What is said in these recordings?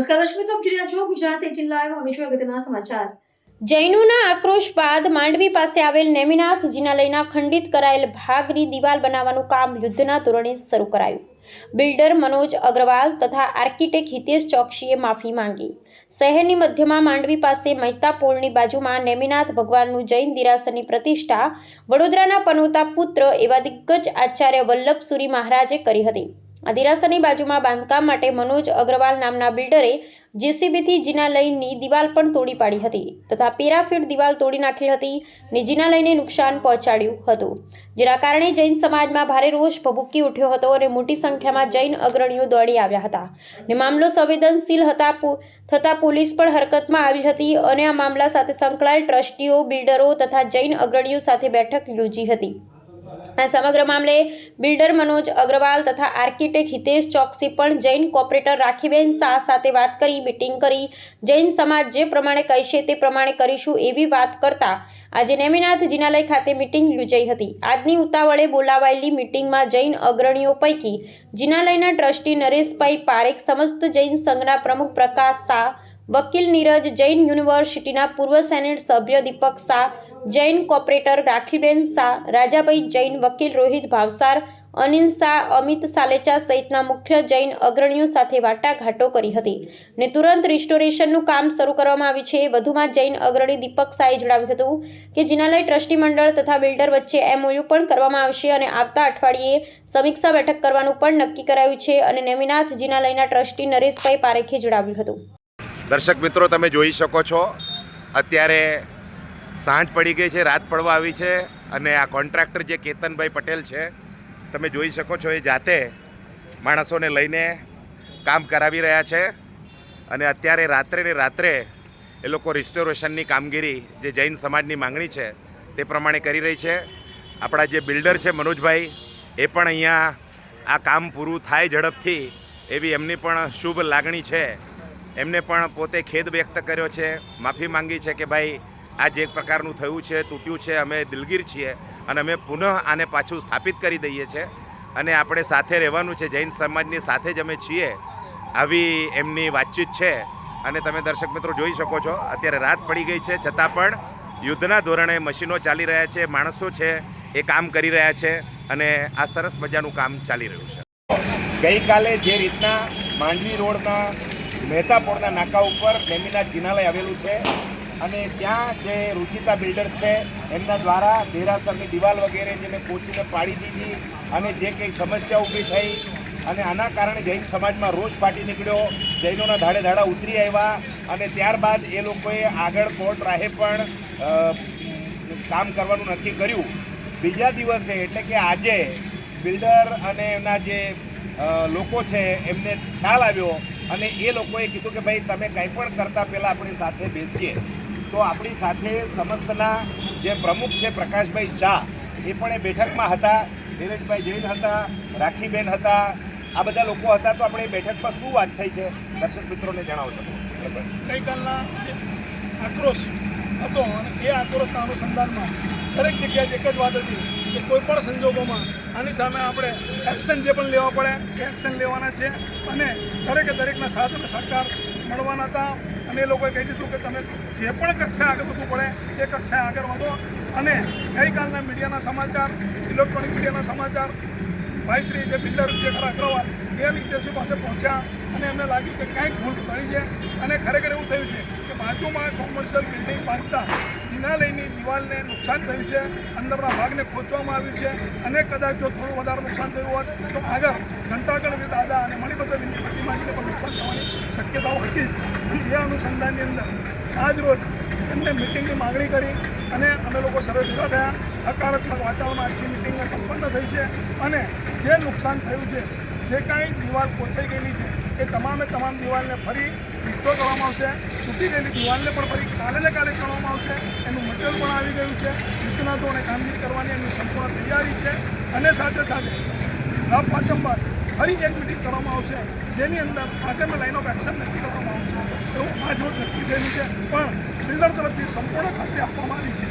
નમસ્કાર મિત્રો આપ જોઈ છો ગુજરાત એટીન લાઈવ. હવે જોઈએ અગત્યના સમાચાર. જૈનોના આક્રોશ બાદ માંડવી પાસે આવેલ નેમિનાથ જિનાલયના ખંડિત કરાયેલ ભાગની દિવાલ બનાવવાનું કામ યુદ્ધના ધોરણે શરૂ કરાયું. બિલ્ડર મનોજ અગ્રવાલ તથા આર્કિટેક્ટ હિતેશ ચોકસીએ માફી માંગી. શહેરની મધ્યમાં માંડવી પાસે મહેતા પોળની બાજુમાં નેમિનાથ ભગવાનનું જૈન દિરાસરની પ્રતિષ્ઠા, વડોદરાના પનોતા પુત્ર એવા દિગ્ગજ આચાર્ય વલ્લભસુરી મહારાજે કરી હતી. આ દિરાસરની બાજુમાં બાંધકામ માટે મનોજ અગ્રવાલ નામના બિલ્ડરે જેસીબીથી જિનાલયની દિવાલ પણ તોડી પાડી હતી તથા પેરાફીટ દિવાલ તોડી નાખી હતી ને જિનાલયને નુકસાન પહોંચાડ્યું હતું. જેના કારણે જૈન સમાજમાં ભારે રોષ ભભૂકી ઉઠ્યો હતો અને મોટી સંખ્યામાં જૈન અગ્રણીઓ દોડી આવ્યા હતા. ને મામલો સંવેદનશીલ હતા થતાં પોલીસ પણ હરકતમાં આવી હતી અને આ મામલા સાથે સંકળાયેલ ટ્રસ્ટીઓ, બિલ્ડરો તથા જૈન અગ્રણીઓ સાથે બેઠક યોજી હતી. આ સમગ્ર મામલે બિલ્ડર મનોજ અગ્રવાલ તથા આર્કિટેક્ટ હિતેશ ચોકસી પણ જૈન કોર્પોરેટર રાખીબેન શાહ સાથે વાત કરી મીટિંગ કરી. જૈન સમાજ જે પ્રમાણે કહેશે તે પ્રમાણે કરીશું એવી વાત કરતા આજે નેમિનાથ જિનાલય ખાતે મિટિંગ યોજાઈ હતી. આજની ઉતાવળે બોલાવાયેલી મિટિંગમાં જૈન અગ્રણીઓ પૈકી જિનાલયના ટ્રસ્ટી નરેશભાઈ પારેખ સમસ્ત જૈન સંઘના પ્રમુખ પ્રકાશ શાહ, વકીલ નીરજ, જૈન યુનિવર્સિટીના પૂર્વ સેનેટ સભ્ય દીપક શાહ જૈન કોપરેટર રાખીબેન શાહ, રાજાભાઈ જૈન વકીલ રોહિત ભાવસાર, અનિલ શાહ, અમિત સાલેચા સહિતના મુખ્ય જૈન અગ્રણીઓ સાથે વાટાઘાટો કરી હતી ને તુરંત રિસ્ટોરેશનનું કામ શરૂ કરવામાં આવ્યું છે. વધુમાં જૈન અગ્રણી દીપક શાહે જણાવ્યું હતું કે જિનાલય ટ્રસ્ટી મંડળ તથા બિલ્ડર વચ્ચે એમઓયુ પણ કરવામાં આવશે અને આવતા અઠવાડિયે સમીક્ષા બેઠક કરવાનું પણ નક્કી કરાયું છે અને નેમિનાથ જિનાલયના ટ્રસ્ટી નરેશભાઈ પારેખે જણાવ્યું હતું. દર્શક મિત્રો, તમે જોઈ શકો છો, અત્યારે સાંજ પડી ગઈ છે, રાત પડવા આવી છે અને આ કોન્ટ્રાક્ટર જે કેતનભાઈ પટેલ છે, તમે જોઈ શકો છો એ જાતે માણસોને લઈને કામ કરાવી રહ્યા છે અને અત્યારે રાત્રે ને રાત્રે એ લોકો રિસ્ટોરેશનની કામગીરી જે જૈન સમાજની માંગણી છે તે પ્રમાણે કરી રહી છે. આપણા જે બિલ્ડર છે મનોજભાઈ, એ પણ અહીંયા આ કામ પૂરું થાય ઝડપથી એવી એમની પણ શુભ લાગણી છે. એમને પણ પોતે ખેદ વ્યક્ત કર્યો છે, માફી માંગી છે કે ભાઈ આ જે પ્રકારનું થયું છે, તૂટ્યું છે, અમે દિલગીર છીએ અને અમે પુનઃ આને પાછું સ્થાપિત કરી દઈએ છીએ. અને આપણે સાથે રહેવાનું છે, જૈન સમાજની સાથે જ અમે છીએ. આવી એમની વાતચીત છે. અને તમે દર્શક મિત્રો જોઈ શકો છો, અત્યારે રાત પડી ગઈ છે. છતાં પણ યુદ્ધના ધોરણે મશીનો ચાલી રહ્યા છે, માણસો છે, એ કામ કરી રહ્યા છે અને આ સરસ મજાનું કામ ચાલી રહ્યું છે. ગઈકાલે જે રીતના માંડવી રોડના મહેતાપોળના નાકા ઉપર નેમિનાથ જિનાલય આવેલું છે અને ત્યાં જે રુચિતા બિલ્ડર્સ છે, એમના દ્વારા દેરાસરની દિવાલ વગેરે જેને કોચીને પાડી દીધી અને જે કંઈ સમસ્યા ઊભી થઈ અને આના કારણે જૈન સમાજમાં રોષ ફાટી નીકળ્યો, જૈનોના ધાડે ધાડા ઉતરી આવ્યા અને ત્યારબાદ એ લોકોએ આગળ કોર્ટ રાહે પણ કામ કરવાનું નક્કી કર્યું. બીજા દિવસે એટલે કે આજે બિલ્ડર અને એમના જે લોકો છે, એમને ખ્યાલ આવ્યો અને એ લોકોએ કીધું કે ભાઈ તમે કંઈ પણ કરતાં પહેલાં આપણી સાથે બેસીએ. તો આપણી સાથે સમસ્તના જે પ્રમુખ છે પ્રકાશભાઈ શાહ, એ પણ એ બેઠકમાં હતા ધીરજભાઈ જૈન હતા, રાખીબેન હતા, આ બધા લોકો હતા, તો આપણે એ બેઠકમાં શું વાત થઈ છે? દર્શક મિત્રોને જણાવો બરાબર ગઈકાલના આક્રોશ હતો અને એ આક્રોશના અનુસંધાનમાં દરેક જગ્યાએ એક જ વાત હતી કે કોઈ પણ સંજોગોમાં આની સામે આપણે એક્શન જે પણ લેવા પડે, એ એક્શન લેવાના છે અને દરેકે દરેકના સાથ અને સહકાર મળવાના હતા. અને એ લોકોએ કહી દીધું કે તમે જે પણ કક્ષા આગળ વધવું પડે, એ કક્ષાએ આગળ વધો. અને ગઈકાલના મીડિયાના સમાચાર, ઇલેક્ટ્રોનિક મીડિયાના સમાચાર ભાઈશ્રી જે બિલ્ડર જે ખરા અગ્રવાલ, એ વિદ્યાર્થીઓ પાસે પહોંચ્યા અને એમને લાગ્યું કે કંઈક ભૂલ થઈ છે. અને ખરેખર એવું થયું છે કે બાજુમાં કોમર્શિયલ બિલ્ડિંગ બાંધતા હિનાલયની દિવાલને નુકસાન થયું છે, અંદરના ભાગને ખોચવામાં આવ્યું છે અને કદાચ જો થોડું વધારે નુકસાન થયું હોત, તો આગળ ઘંટાગઢ દાદા અને મણિભદ્ર પ્રતિમાજીને પણ નુકસાન થવાની શક્યતાઓ હતી. એ અનુસંધાનની અંદર આજ રોજ એમને મિટિંગની માગણી કરી અને અમે લોકો ભેગા થયા. હકારાત્મક વાતાવરણમાં આજની મિટિંગ સંપન્ન થઈ છે અને જે નુકસાન થયું છે, જે કાંઈ દિવાલ પોચાઈ ગયેલી છે, એ તમામે તમામ દિવાલને ફરી રિસ્ટોર કરવામાં આવશે. તૂટી ગયેલી દિવાલને પણ ફરી કાલે ને કાલે કરવામાં આવશે. એનું મટીરિયલ પણ આવી ગયું છે. નિષ્ણાતોને કામગીરી કરવાની એની સંપૂર્ણ તૈયારી છે. અને સાથે સાથે રફ બાદ ફરી એક કરવામાં આવશે. જેની અંદર આગળની લાઈન ઓફ એક્શન નક્કી કરવામાં આવશે. એવું આજ રોજ નક્કી થયેલું છે. પણ બિલ્ડર તરફથી સંપૂર્ણ ખાતરી આપવામાં આવી છે.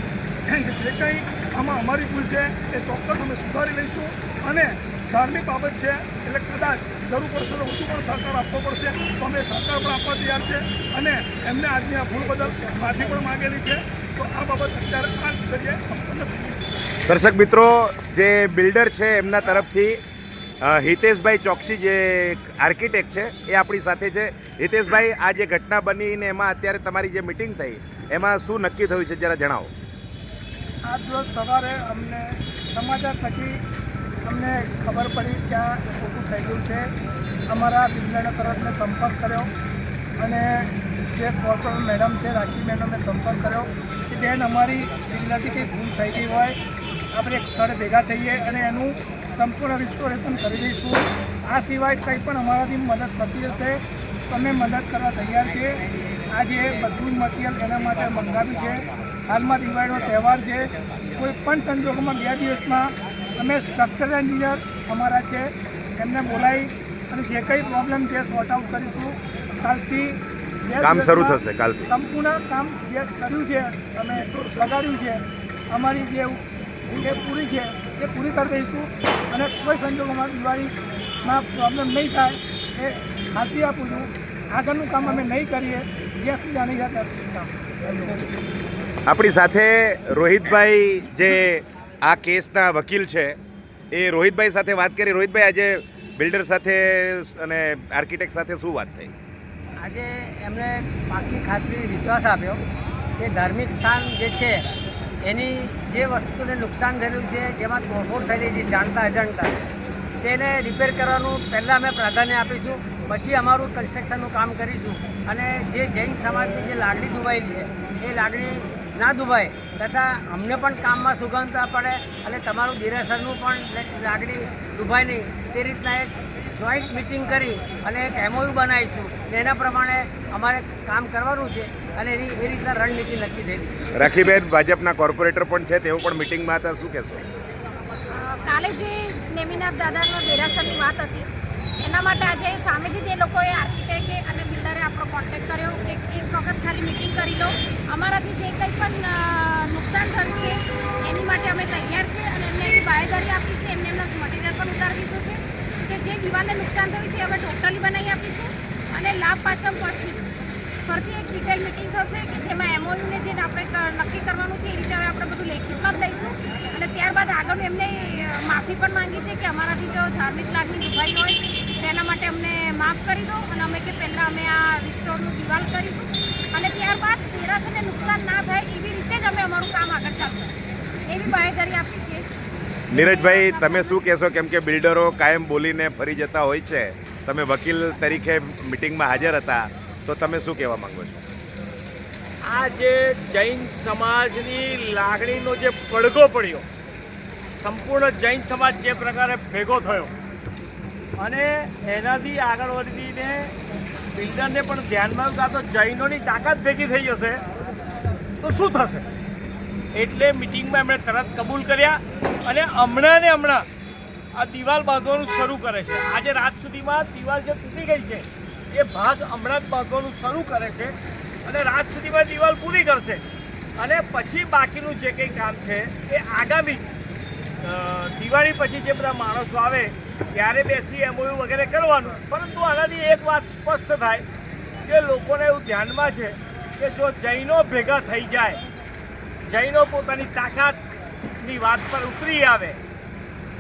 કે જે કંઈ આમાં અમારી ભૂલ છે, એ ચોક્કસ અમે સુધારી લઈશું. અને ધાર્મિક બાબત છે, એટલે કદાચ જરૂર પડશે તો વધુ પણ સહકાર આપવો પડશે. તો અમે સહકાર પણ આપવા તૈયાર છે. અને એમને આજની આ ભૂલ બદલ માફી પણ માગેલી છે. તો આ બાબત અત્યારે આ જ સંપન્ન થઈ દર્શક મિત્રો, જે બિલ્ડર છે એમના તરફથી હિતેશભાઈ ચોકસી જે આર્કિટેક્ટ છે, એ આપણી સાથે છે. હિતેશભાઈ, આ જે ઘટના બની ને એમાં અત્યારે તમારી જે મિટિંગ થઈ, એમાં શું નક્કી થયું છે જરા જણાવો. આજ રોજ સવારે અમને સમાચાર થકી અમને ખબર પડી કે આ ખોટું ગયું છે. અમારા બિલ્ડરના તરફને સંપર્ક કર્યો અને જે કોર્પોરેટર મેડમ છે રાખી મેડમને સંપર્ક કર્યો કે બેન, અમારી બિલ્ડરથી કંઈ ભૂલ થઈ ગઈ હોય, આપણે એક સ્થળે ભેગા થઈએ અને એનું સંપૂર્ણ રિસ્ટોરેશન કરી દઈશું. આ સિવાય કંઈ પણ અમારાથી મદદ થતી હશે તમે અમે મદદ કરવા તૈયાર છીએ આજે બધું જ મટીરિયલ એના માટે મંગાવ્યું છે. હાલમાં દિવાળીનો તહેવાર છે. કોઈ પણ સંજોગોમાં બે દિવસમાં અમે સ્ટ્રક્ચરલ એન્જિનિયર અમારા છે. એમને બોલાવી અને જે કંઈ પ્રોબ્લેમ છે સોર્ટ આઉટ કરીશું. કાલથી કામ શરૂ થશે કાલથી. સંપૂર્ણ કામ જે કર્યું છે અમે લગાડ્યું છે અમારી જે પૂરી છે એ પૂરી કરી દઈશું. અને કોઈ સંજોગોમાં દિવાળીમાં પ્રોબ્લેમ નહીં થાય એ ખાતરી આપું છું. આગળનું કામ અમે નહીં કરીએ. જ્યાં સુધી આની જાય ત્યાં સુધી કામ આપણી સાથે રોહિતભાઈ જે આ કેસના વકીલ છે એ રોહિતભાઈ સાથે વાત કરી. રોહિતભાઈ આજે બિલ્ડર સાથે અને આર્કિટેક્ટ સાથે શું વાત થઈ? આજે એમણે પાકી ખાતરી વિશ્વાસ આપ્યો કે ધાર્મિક સ્થાન જે છે એની જે વસ્તુને નુકસાન થયેલું છે, જેમાં તોડફોડ થયેલી છે, જાણતા અજાણતા, તેને રિપેર કરવાનું પહેલાં અમે પ્રાધાન્ય આપીશું. પછી અમારું કન્સ્ટ્રક્શનનું કામ કરીશું. અને જે જૈન સમાજની જે લાગણી દુભાયેલી છે, એ લાગણી ના દુભાય તથા અમને પણ કામમાં સુગમતા પડે અને તમારું દિરેસરનું પણ લાગણી દુભાય નહીં. તે રીતના એક જોઈન્ટ મિટિંગ કરી અને એક એમઓયુ બનાવીશું. એના પ્રમાણે અમારે કામ કરવાનું છે અને એની એ રીતના રણનીતિ નક્કી થયેલી રાખીબેન ભાજપના કોર્પોરેટર પણ છે તેઓ પણ મિટિંગમાં હતા શું કહેશો? કાલે જે નેમિનાથ દાદાનો દેરાસરની વાત હતી એના માટે આજે સામેથી જે લોકોએ આર્કિટેક્ટ અને બિલ્ડરે આપણો કોન્ટેક્ટ કર્યો કે એક વખત ખાલી મિટિંગ કરી લો અમારાથી જે કંઈ પણ નુકસાન થયું છે એની માટે અમે તૈયાર છે અને એમને એની બાહેદારી આપી છે એમને એમના મટીરિયલ પણ ઉતારી દીધું છે. જે દિવાલને નુકસાન થયું છે અમે ટોટલી બનાવી આપીશું અને લાભ પાછળ પછી ફરતી એક ડિટેલ મિટિંગ થશે કે જેમાં એમઓયુને જે આપણે નક્કી કરવાનું છે એ રીતે હવે આપણે બધું લેખિતમાં જ લઈશું. અને ત્યારબાદ આગળ એમને માફી પણ માંગી છે કે અમારાથી જો ધાર્મિક લાગણી દુભાઈ હોય, તેના માટે અમને માફ કરી દો અને અમે કે પહેલાં અમે આ રિસ્ટોરનું દિવાલ કરીશું. અને ત્યારબાદ તેરાસને નુકસાન ના થાય એવી રીતે જ અમે અમારું કામ આગળ ચાલશે એવી બાહેધરી આપી છે નીરજભાઈ, તમે શું કહેશો કેમ કે બિલ્ડરો કાયમ બોલીને ફરી જતા હોય છે? તમે વકીલ તરીકે મિટિંગમાં હાજર હતા, તો તમે શું કહેવા માંગો છો? આ જે જૈન સમાજની લાગણીનો જે પડઘો પડ્યો, સંપૂર્ણ જૈન સમાજ જે પ્રકારે ભેગો થયો, અને એનાથી આગળ વધીને બિલ્ડરને પણ ધ્યાનમાં કાં તો જૈનોની તાકાત ભેગી થઈ જશે, તો શું થશે? એટલે મિટિંગમાં એમણે તરત કબૂલ કર્યા. અને હમણાં ને હમણાં આ દિવાલ બાંધવાનું શરૂ કરે છે. આજે રાત સુધીમાં દિવાલ જે તૂટી ગઈ છે, એ ભાગ હમણાં જ બાંધવાનું શરૂ કરે છે અને રાત સુધીમાં દિવાલ પૂરી કરશે. અને પછી બાકીનું જે કંઈ કામ છે, એ આગામી દિવાળી પછી જે બધા માણસો આવે, ત્યારે બેસી એમઓયુ વગેરે કરવાનું. પરંતુ આનાથી એક વાત સ્પષ્ટ થાય કે લોકોને એવું ધ્યાનમાં છે કે જો જૈનો ભેગા થઈ જાય, જૈનો પોતાની તાકાતની વાત પર ઉતરી આવે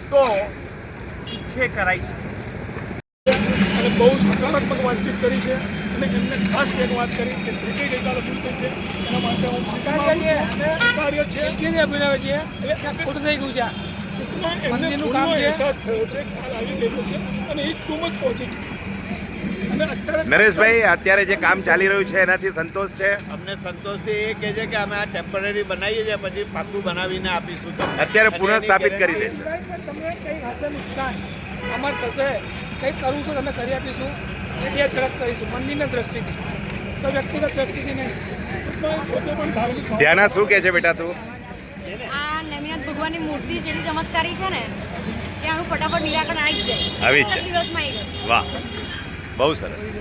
તો ઈચ્છે કરાઈ શકે. અને બહુ જ હકારાત્મક વાતચીત કરી છે. અને એમને ખાસ એક વાત કરી કે જે કંઈ ગઈકાલે ભૂલ છે એના માટે હું સ્વીકારું સ્વીકાર્ય છે. અભિનવ છે. એટલે ખોટું થઈ ગયું છે એમને ભૂલનો થયો છે ખ્યાલ આવી ગયો છે. અને એ ખૂબ જ પોઝિટિવ નરેશભાઈ અત્યારે જે કામ ચાલી રહ્યું છે એનાથી સંતોષ છે? અમને સંતોષથી એ કહે છે કે અમે આ ટેમ્પરરી બનાવીએ છીએ પછી પાકું બનાવીને આપીશું અત્યારે પુનઃ પુનઃસ્થાપિત કરી દે guarantee- છે તમને કંઈ હશે નુકસાન? અમારે થશે. કંઈક કરવું છે તમે કરી આપીશું. એ ઝડપ કરીશું મંદિરના દ્રષ્ટિથી. તો વ્યક્તિગત દ્રષ્ટિથી નહીં. ધ્યાના શું કહે છે બેટા તું? આ નમિયાત ભગવાનની મૂર્તિ જેવી ચમત્કારી છે ને ત્યાંનું ફટાફટ નિરાકરણ આવી જાય. આવી જાય. દિવસમાં વાહ. બહુ સરસ